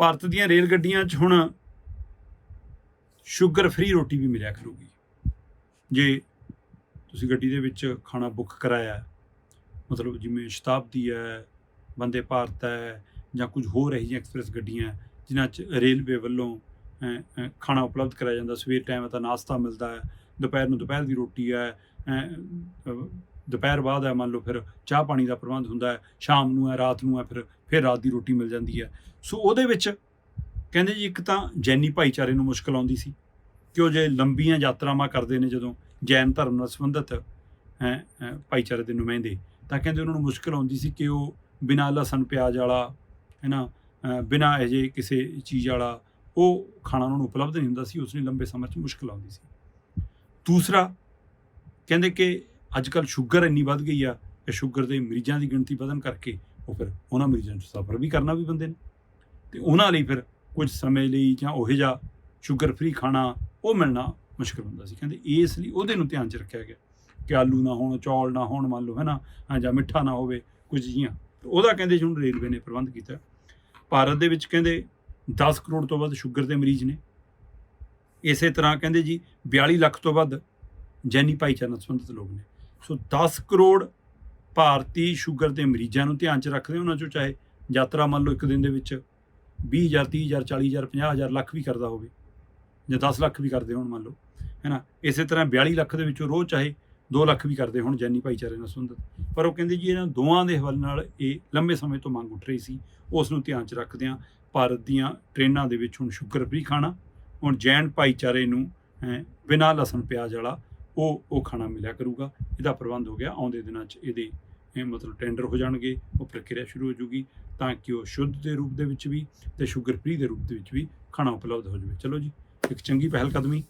ਭਾਰਤ ਦੀਆਂ ਰੇਲ ਗੱਡੀਆਂ 'ਚ ਹੁਣ ਸ਼ੂਗਰ ਫ੍ਰੀ ਰੋਟੀ ਵੀ ਮਿਲਿਆ ਕਰੂਗੀ। ਜੇ ਤੁਸੀਂ ਗੱਡੀ ਦੇ ਵਿੱਚ ਖਾਣਾ ਬੁੱਕ ਕਰਾਇਆ, ਮਤਲਬ ਜਿਵੇਂ ਸ਼ਤਾਬਦੀ ਹੈ, ਬੰਦੇ ਭਾਰਤ ਹੈ, ਜਾਂ ਕੁਝ ਹੋਰ ਇਹੋ ਜਿਹੀਆਂ ਐਕਸਪ੍ਰੈਸ ਗੱਡੀਆਂ, ਜਿਨ੍ਹਾਂ 'ਚ ਰੇਲਵੇ ਵੱਲੋਂ ਖਾਣਾ ਉਪਲਬਧ ਕਰਾਇਆ ਜਾਂਦਾ, ਸਵੇਰ ਟਾਈਮ ਤਾਂ ਨਾਸ਼ਤਾ ਮਿਲਦਾ ਹੈ, ਦੁਪਹਿਰ ਨੂੰ ਦੁਪਹਿਰ ਦੀ ਰੋਟੀ ਹੈ ਦੁਪਹਿਰ ਬਾਅਦ ਹੈ, ਮੰਨ ਲਓ ਫਿਰ ਚਾਹ ਪਾਣੀ ਦਾ ਪ੍ਰਬੰਧ ਹੁੰਦਾ ਹੈ, ਸ਼ਾਮ ਨੂੰ ਹੈ, ਰਾਤ ਨੂੰ ਹੈ, ਫਿਰ ਫਿਰ ਰਾਤ ਦੀ ਰੋਟੀ ਮਿਲ ਜਾਂਦੀ ਹੈ। ਸੋ ਉਹਦੇ ਵਿੱਚ ਕਹਿੰਦੇ ਜੀ ਇੱਕ ਤਾਂ ਜੈਨੀ ਭਾਈਚਾਰੇ ਨੂੰ ਮੁਸ਼ਕਲ ਆਉਂਦੀ ਸੀ, ਕਿ ਉਹ ਜੇ ਲੰਬੀਆਂ ਯਾਤਰਾਵਾਂ ਕਰਦੇ ਨੇ ਜਦੋਂ ਜੈਨ ਧਰਮ ਨਾਲ ਸੰਬੰਧਿਤ ਭਾਈਚਾਰੇ ਦੇ ਨੁਮਾਇੰਦੇ, ਤਾਂ ਕਹਿੰਦੇ ਉਹਨਾਂ ਨੂੰ ਮੁਸ਼ਕਲ ਆਉਂਦੀ ਸੀ ਕਿ ਉਹ ਬਿਨਾਂ ਲਸਣ, ਪਿਆਜ਼ ਵਾਲਾ ਹੈ ਨਾ ਬਿਨਾਂ ਇਹ ਜੇ ਕਿਸੇ ਚੀਜ਼ ਵਾਲਾ, ਉਹ ਖਾਣਾ ਉਹਨਾਂ ਨੂੰ ਉਪਲਬਧ ਨਹੀਂ ਹੁੰਦਾ ਸੀ, ਉਸ ਲਈ ਲੰਬੇ ਸਮੇਂ 'ਚ ਮੁਸ਼ਕਲ ਆਉਂਦੀ ਸੀ। ਦੂਸਰਾ, ਕਹਿੰਦੇ ਕਿ ਅੱਜ ਕੱਲ ਸ਼ੂਗਰ ਇੰਨੀ ਵੱਧ ਗਈ ਆ ਕਿ ਸ਼ੂਗਰ ਦੇ ਮਰੀਜ਼ਾਂ ਦੀ ਗਿਣਤੀ ਵਧਣ ਕਰਕੇ ਉਹ ਫਿਰ ਉਹਨਾਂ ਮਰੀਜ਼ਾਂ ਨੂੰ ਸਫਰ ਵੀ ਕਰਨਾ ਵੀ ਬੰਦੇ ਨੇ। ਤੇ ਉਹਨਾਂ ਲਈ ਫਿਰ ਕੁਝ ਸਮੇਂ ਲਈ ਜਾਂ ਉਹੋ ਜਿਹਾ ਸ਼ੂਗਰ ਫ੍ਰੀ ਖਾਣਾ ਉਹ ਮਿਲਣਾ ਮੁਸ਼ਕਲ ਹੁੰਦਾ ਸੀ। ਕਹਿੰਦੇ ਇਸ ਲਈ ਉਹਦੇ ਨੂੰ ਧਿਆਨ 'ਚ ਰੱਖਿਆ ਗਿਆ ਕਿ ਆਲੂ ਨਾ ਹੋਣ ਚੌਲ ਨਾ ਹੋਣ ਮੰਨ ਲਓ ਹੈ ਨਾ ਹਾਂ, ਜਾਂ ਮਿੱਠਾ ਨਾ ਹੋਵੇ ਕੁਝ ਜੀਆਂ ਉਹਦਾ ਕਹਿੰਦੇ ਜੀ ਹੁਣ ਰੇਲਵੇ ਨੇ ਪ੍ਰਬੰਧ ਕੀਤਾ। ਭਾਰਤ ਦੇ ਵਿੱਚ ਕਹਿੰਦੇ 10 ਕਰੋੜ ਤੋਂ ਵੱਧ ਸ਼ੂਗਰ ਦੇ ਮਰੀਜ਼ ਨੇ। ਇਸੇ ਤਰ੍ਹਾਂ ਕਹਿੰਦੇ ਜੀ 42 ਲੱਖ ਤੋਂ ਵੱਧ ਜੈਨੀ ਭਾਈਚਾਰਾ ਨਾਲ ਸੰਬੰਧਿਤ ਲੋਕ ਨੇ। ਸੋ 10 ਕਰੋੜ ਭਾਰਤੀ ਸ਼ੂਗਰ ਦੇ ਮਰੀਜ਼ਾਂ ਨੂੰ ਧਿਆਨ 'ਚ ਰੱਖਦੇ ਉਹਨਾਂ 'ਚੋਂ, ਚਾਹੇ ਯਾਤਰਾ ਮੰਨ ਲਓ ਇੱਕ ਦਿਨ ਦੇ ਵਿੱਚ 20000 30000 40000 50000 ਲੱਖ ਵੀ ਕਰਦਾ ਹੋਵੇ ਜਾਂ 10 ਲੱਖ ਵੀ ਕਰਦੇ ਹੋਣ ਮੰਨ ਲਓ, ਹੈਨਾ? ਇਸੇ ਤਰ੍ਹਾਂ 42 ਲੱਖ ਦੇ ਵਿੱਚੋਂ ਰੋਜ਼ ਚਾਹੇ 2 ਲੱਖ ਵੀ ਕਰਦੇ ਹੋਣ ਜੈਨੀ ਭਾਈਚਾਰੇ ਨਾਲ ਸੰਬੰਧਿਤ। ਪਰ ਉਹ ਕਹਿੰਦੇ ਜੀ ਇਹਨਾਂ ਦੋਵਾਂ ਦੇ ਹਵਾਲੇ ਨਾਲ ਇਹ ਲੰਬੇ ਸਮੇਂ ਤੋਂ ਮੰਗ ਉੱਠ ਰਹੀ ਸੀ, ਉਸ ਨੂੰ ਧਿਆਨ 'ਚ ਰੱਖਦਿਆਂ ਭਾਰਤ ਦੀਆਂ ਟ੍ਰੇਨਾਂ ਦੇ ਵਿੱਚ ਹੁਣ ਸ਼ੂਗਰ ਫ੍ਰੀ ਖਾਣਾ, ਹੁਣ ਜੈਨ ਭਾਈਚਾਰੇ ਨੂੰ ਬਿਨਾਂ ਲਸਣ, ਪਿਆਜ਼ ਵਾਲਾ ਉਹ ਉਹ ਖਾਣਾ ਮਿਲਿਆ ਕਰੂਗਾ। ਇਹਦਾ ਪ੍ਰਬੰਧ ਹੋ ਗਿਆ। ਆਉਂਦੇ ਦਿਨਾਂ 'ਚ ਇਹਦੇ, ਇਹ ਮਤਲਬ ਟੈਂਡਰ ਹੋ ਜਾਣਗੇ। ਉਹ ਪ੍ਰਕਿਰਿਆ ਸ਼ੁਰੂ ਹੋ ਜੂਗੀ ਤਾਂ ਕਿ ਉਹ ਸ਼ੁੱਧ ਦੇ ਰੂਪ ਦੇ ਵਿੱਚ ਵੀ ਤੇ ਸ਼ੂਗਰ ਫ੍ਰੀ ਦੇ ਰੂਪ ਦੇ ਵਿੱਚ ਵੀ ਖਾਣਾ ਉਪਲਬਧ ਹੋ ਜਾਵੇ। ਚਲੋ ਜੀ, ਇੱਕ ਚੰਗੀ ਪਹਿਲ ਕਦਮੀ